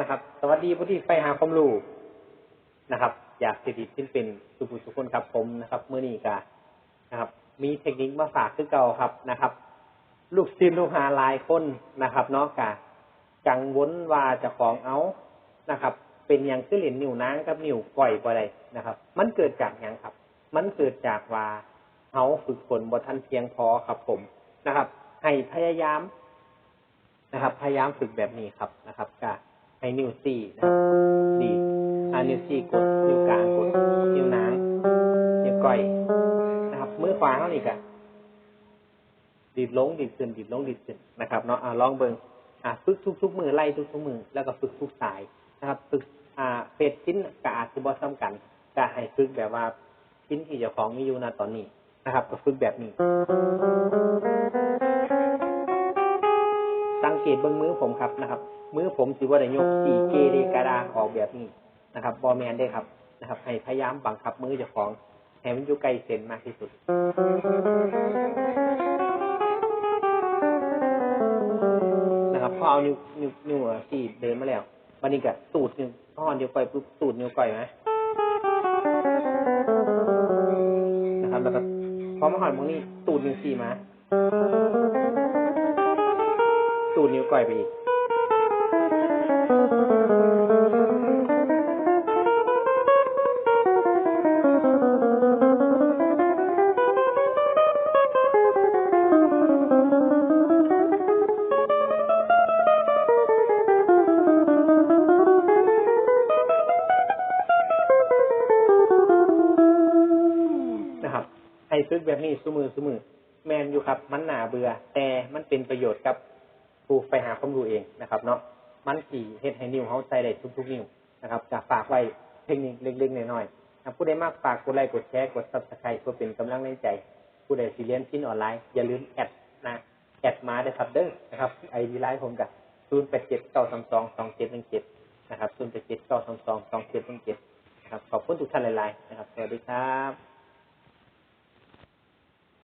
นะครับ สวัสดีผู้ที่ไปหาความรู้นะครับ อยากสิริสิ้นเป็นสุภุสุคนครับ ผมนะครับเมื่อนี้กานะครับ มีเทคนิคมาฝากคือเก่าครับนะครับ ลูกศิษย์ลูกหาหลายคนนะครับเนาะกากังวลว่าจะของเอานะครับ เป็นอย่างคือเหรียญนิ้วนางกับนิ้วก้อยบ่ได้นะครับ มันเกิดจากอย่างครับ มันเกิดจากว่าเขาฝึกฝนบททันเพียงพอครับ ผมนะครับ ให้พยายามนะครับ พยายามฝึกแบบนี้ครับนะครับกา ให้นิ้วสี่นะครับดีอ่านิ้วสี่กดนิ้วกลางกดนิ้วนางนิ้วก้อยนะครับมือขวาเขานี่กะดีดลงดีดขึ้นดีดลงดีดขึ้นนะครับเนาะอ่าลองเบิ่งอ่าฝึกทุกทุกมือไล่ทุกทุกมือแล้วก็ฝึกทุกสายนะครับ ฝึกอ่าเฟสชิ้นกะอาจจะบ่ซ้ำกันกะให้ฝึกแบบว่าชิ้นที่เจ้าของมีอยู่ณตอนนี้นะครับ ก็ฝึกแบบนี้ สังเกตเบื้องมือผมครับนะครับ มือผมสิว่าได้ยกสี่เกเรกระดาออกแบบนี้นะครับบอแมนได้ครับนะครับ ให้พยายามบังคับมือเจ้าของให้มันอยู่ใกล้เส้นมากที่สุดนะครับพอเอานิ้วนิ้วนิ้วสี่เดินมาแล้ววันนี้ก็ตูดนิ้วพอนิ้วก้อยปุ๊บตูดนิ้วก้อยไหมนะครับแล้วก็พอมาหอนตรงนี้ตูดนิ้วสี่มา ตูดนิ้วก้อยไปอีก นะครับ ให้ฝึกแบบนี้สมือสมือ แมนอยู่ครับ มันหนาเบื่อ แต่มันเป็นประโยชน์กับูไปหาความรู้เองนะครับ เนาะมันสี่เฮ็ดให้นิ้วเขาใส่ได้ทุกๆนิ้วนะครับจะฝากไว้เทคนิคเล็กๆน้อยๆนะผู้ใดมากฝากกดไลค์กดแชร์กดซับสไครต์เพื่อเป็นกำลังแรงใจ ผู้ใดสิเรียนพินออนไลน์อย่าลืมแอดนะแอดมาได้ครับเด้อนะครับไอดีไลน์ผมกับศูนย์แปดเจ็ดเก้าสามสองสองเจ็ดหนึ่งเจ็ดนะครับศูนย์แปดเจ็ดเก้าสามสองสองเจ็ดหนึ่งเจ็ดนะครับขอบคุณทุกท่านหลายๆนะครับสวัสดีครับ